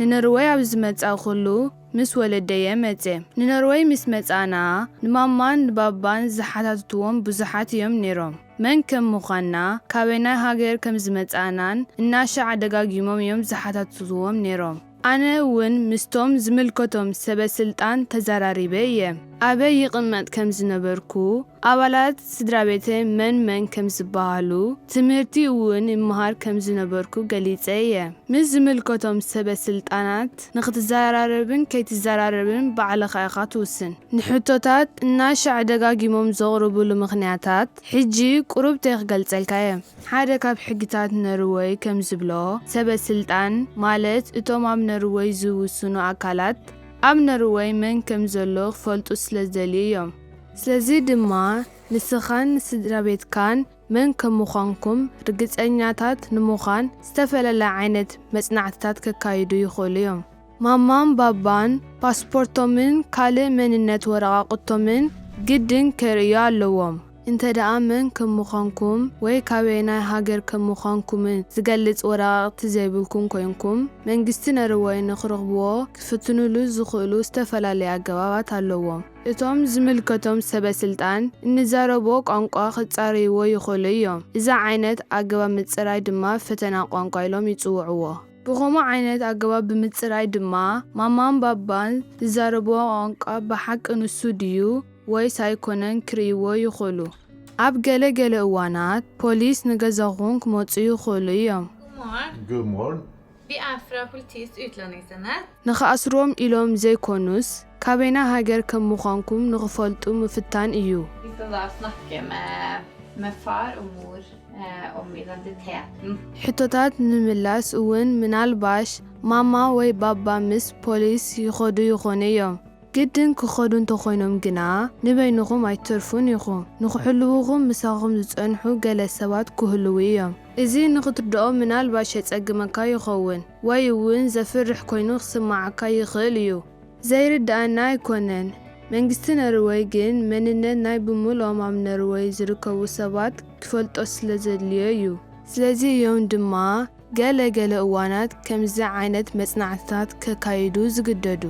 ንኖርወይ ኣብ ዝመጻእ ኹሉ ምስ ወለደየ መጺ ንኖርወይ ምስ መጻና ንማማን ንባባን ዝሓታትትዎም ብዙሓት እዮም ነይሮም። መን ከም ምዃንና ካበይ ናይ ሃገር ከም ዝመጻእናን እናሻዕ ደጋጊሞም እዮም ዝሓታትትዎም ነይሮም። ኣነ እውን ምስቶም ዝምልከቶም ሰበ ስልጣን ተዘራሪበ እየ ኣበይ ይቕመጥ ከም ዝነበርኩ ኣባላት ስድራ ቤተይ መን መን ከም ዝበሃሉ ትምህርቲ እውን ይምሃር ከም ዝነበርኩ ገሊጸ እየ። ምስ ዝምልከቶም ሰበ ስልጣናት ንኽትዘራረብን ከይትዘራረብን ባዕልኻ ኢኻ ትውስን። ንሕቶታት እናሻዕ ደጋጊሞም ዘቕርብሉ ምኽንያታት ሕጂ ቁሩብተይ ክገልጸልካ እየ። ሓደ ካብ ሕግታት ነርወይ ከም ዝብሎ ሰበ ስልጣን ማለት እቶም ኣብ ነርወይ ዝውስኑ ኣካላት ኣብ ነርወይ መን ከም ዘሎ ክፈልጡ ስለ ዝደልዩ እዮም ስለዚ ድማ ንስኻን ስድራ ቤትካን መን ከም ምዃንኩም ርግጸኛታት ንምዃን ዝተፈላለየ ዓይነት መጽናዕትታት ከካይዱ ይኽእሉ እዮም ማማን ባባን ፓስፖርቶምን ካልእ መንነት ወረቓቕቶምን ግድን ከርእዩ ኣለዎም እንተ ደኣ መን ከም ምዃንኩም ወይ ካበይ ናይ ሃገር ከም ምዃንኩምን ዝገልጽ ወረቓቕቲ ዘይብልኩም ኮይንኩም መንግስቲ ነርወይ ንኽረኽብዎ ክፍትንሉ ዝኽእሉ ዝተፈላለየ ኣገባባት ኣለዎም። እቶም ዝምልከቶም ሰበ ስልጣን እንዛረቦ ቋንቋ ኽጻረይዎ ይኽእሉ እዮም። እዛ ዓይነት ኣገባብ ምጽራይ ድማ ፈተና ቋንቋ ኢሎም ይጽውዕዎ። ብኸምኡ ዓይነት ኣገባብ ብምጽራይ ድማ ማማን ባባን ዝዛረብዎ ቋንቋ ብሓቂ ንሱ ድዩ ወይስ ኣይኮነን ክርእይዎ ይኽእሉ ኣብ ገለ ገለ እዋናት ፖሊስ ንገዛኹም ክመጹ ይኽእሉ እዮም God morgen. God morgen. Vi er fra Politiets utlendingsenhet. ንኽኣስሮም ኢሎም ዘይኮኑስ ካበይና ሃገር ከም ምዃንኩም ንኽፈልጡ ምፍታን እዩ Vi skal da snakke med, med far og mor eh, om identiteten. ሕቶታት ንምምላስ እውን ምናልባሽ ማማ ወይ ባባ ምስ ፖሊስ ይኸዱ ይኾኑ እዮም ግድን ክኸዱ እንተኾይኖም ግና ንበይንኹም ኣይትተርፉን ኢኹም ንኽሕልውኹም ምሳኹም ዝጸንሑ ገለ ሰባት ክህልው እዮም። እዚ ንኽትርድኦ ምናልባሽ የጸግመካ ይኸውን። ወይ እውን ዘፍርሕ ኮይኑ ክስማዓካ ይኽእል እዩ። ዘይርድኣና ኣይኮነን። መንግስቲ ነርወይ ግን መንነት ናይ ብምልኦም ኣብ ነርወይ ዝርከቡ ሰባት ክፈልጦ ስለ ዘድልዮ እዩ። ስለዚ እዮም ድማ ገለ ገለ እዋናት ከምዚ ዓይነት መጽናዕትታት ከካይዱ ዝግደዱ